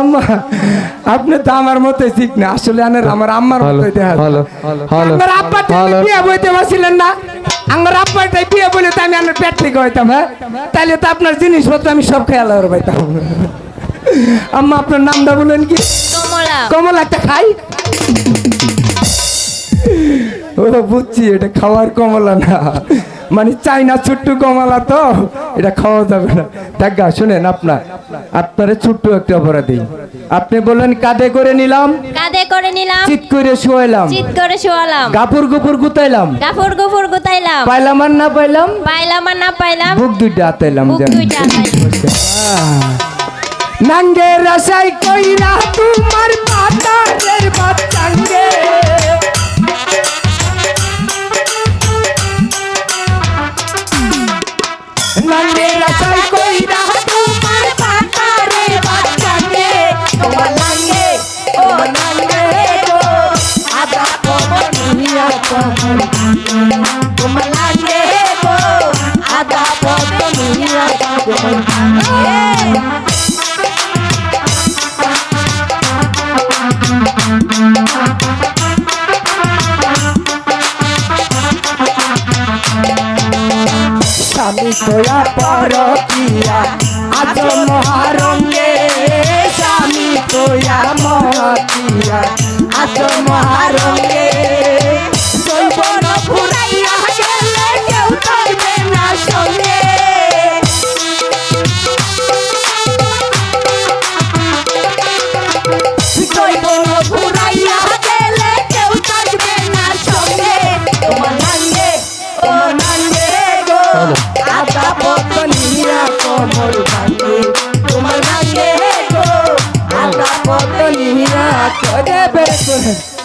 আম্মা আপনি তো আমার মতোই ঠিক না। আসলে আনের আমার আম্মার মতোই দেখা আমার আব্বা বিয়ে বইতে পারছিলেন না। আমার আব্বাটাই বিয়ে বলে তো আমি আমার পেট থেকে হইতাম হ্যাঁ? তাইলে তো আপনার জিনিসপত্র আমি সব খেয়াল পাইতাম। আম্মা আপনার নামটা বলেন কি? কমলা। কমল একটা খাই? ও বুঝছি এটা খাওয়ার কমলা না। মানে চাইনা ছোট্ট কমলা তো এটা খাওয়া যাবে না। দেখ শুনেন আপনার আপনারে ছোট্ট একটা অপরাধী। আপনি বললেন কাঁধে করে নিলাম কাঁধে করে নিলাম চিত করে শুয়াইলাম চিত করে শোয়ালাম গাপুর গুপুর গুতাইলাম। গাফুর গুফুর গুতাইলাম। পাইলাম আর না পাইলাম? পাইলাম আর না পাইলাম। বুক দুইটা আতাইলাম বুক। দুইটা আতাইলাম। নাঙ্গে রসাই কইরা তোমার নাঙ্গে রসাই কইরা তোমার মাতারের বাচ্চাঙ্গে তোমার নাঙ্গে ও নাঙ্গে গো আদা কবর দুনিয়া কবর তোমার নাঙ্গে গো আদা তোয়া পরকিয়া আজ মহারঙ্গে স্বামী তোয়া মহাকিয়া আজ মহারঙ্গে করে বের করে